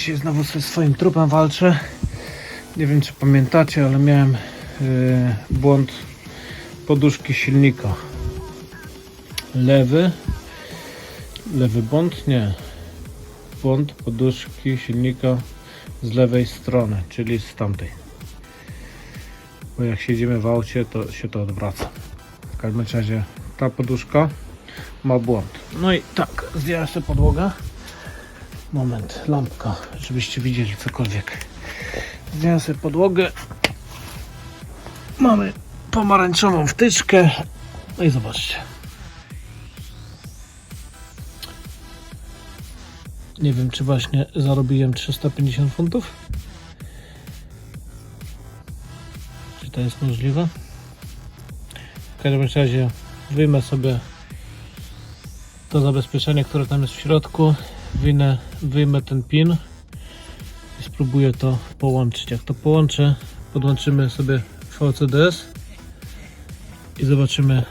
Dzisiaj znowu ze swoim trupem walczę. Nie wiem czy pamiętacie, ale miałem yy, błąd poduszki silnika. Lewy. Lewy błąd? Nie. Błąd poduszki silnika z lewej strony, czyli z tamtej. Bo jak siedzimy w aucie, to się to odwraca. W każdym razie ta poduszka ma błąd. No i tak, zdjąłem sobie podłogę. Moment, lampka, żebyście widzieli cokolwiek. Zdjąłem sobie podłogę. Mamy pomarańczową wtyczkę. No i zobaczcie. Nie wiem, czy właśnie zarobiłem 350 funtów. Czy to jest możliwe? W każdym razie wyjmę sobie to zabezpieczenie, które tam jest w środku. Wyjmę, wyjmę ten pin i spróbuję to połączyć. Jak to połączę, podłączymy sobie VCDS i zobaczymy,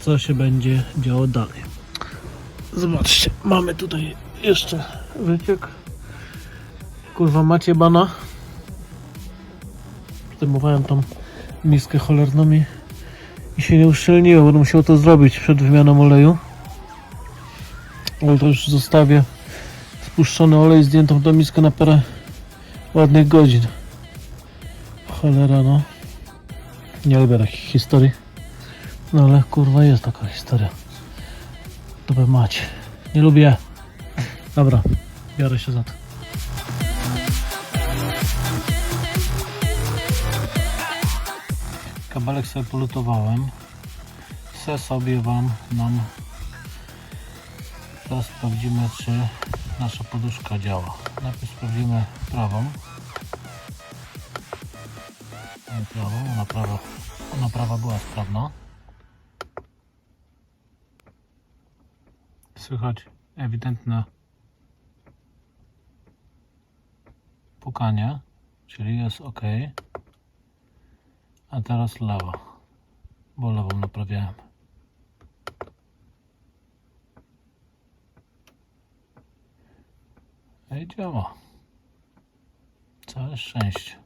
co się będzie działo dalej. Zobaczcie, mamy tutaj jeszcze wyciek. Kurwa, macie bana. Zdejmowałem tą miskę cholerną i, i się nie uszczelniło. Będę musiał to zrobić przed wymianą oleju. Już zostawię spuszczony olej, zdjętą tą miskę na parę ładnych godzin. Cholera no. Nie lubię takich historii. No ale kurwa jest taka historia. To by mać. Nie lubię. Dobra, biorę się za to. Kabelek sobie polutowałem. Se sobie wam nam Teraz sprawdzimy, czy nasza poduszka działa. Najpierw sprawdzimy prawą. Prawą, ona prawa, ona prawa była sprawna. Słychać ewidentne pukanie, czyli jest ok. A teraz lewa, bo lewą naprawiałem. No i działa. Całe szczęście.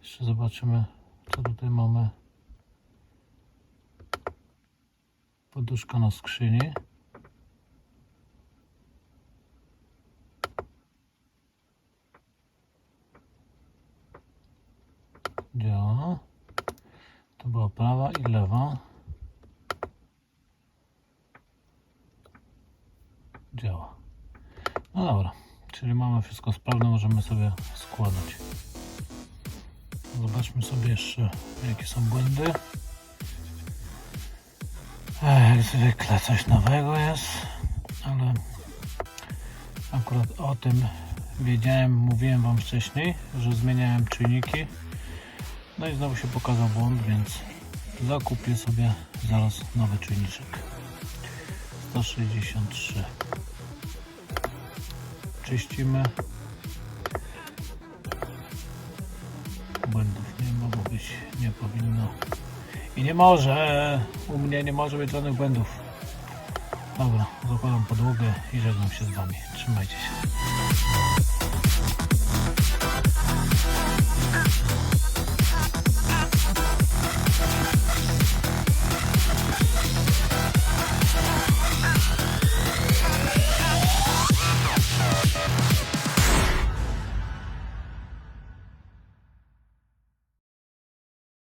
Jeszcze zobaczymy, co tutaj mamy. Poduszka na skrzyni. Działa. To była prawa i lewa. Działa. No dobra, czyli mamy wszystko sprawne, możemy sobie składać. Zobaczmy sobie jeszcze, jakie są błędy. Jak zwykle coś nowego jest, ale akurat o tym wiedziałem, mówiłem Wam wcześniej, że zmieniałem czujniki. No i znowu się pokazał błąd, więc zakupię sobie zaraz nowy czujniczek. 163 czyścimy. Błędów nie mogło być, nie powinno. I nie może, u mnie nie może być żadnych błędów. Dobra, zakładam podłogę i żegnam się z Wami. Trzymajcie się.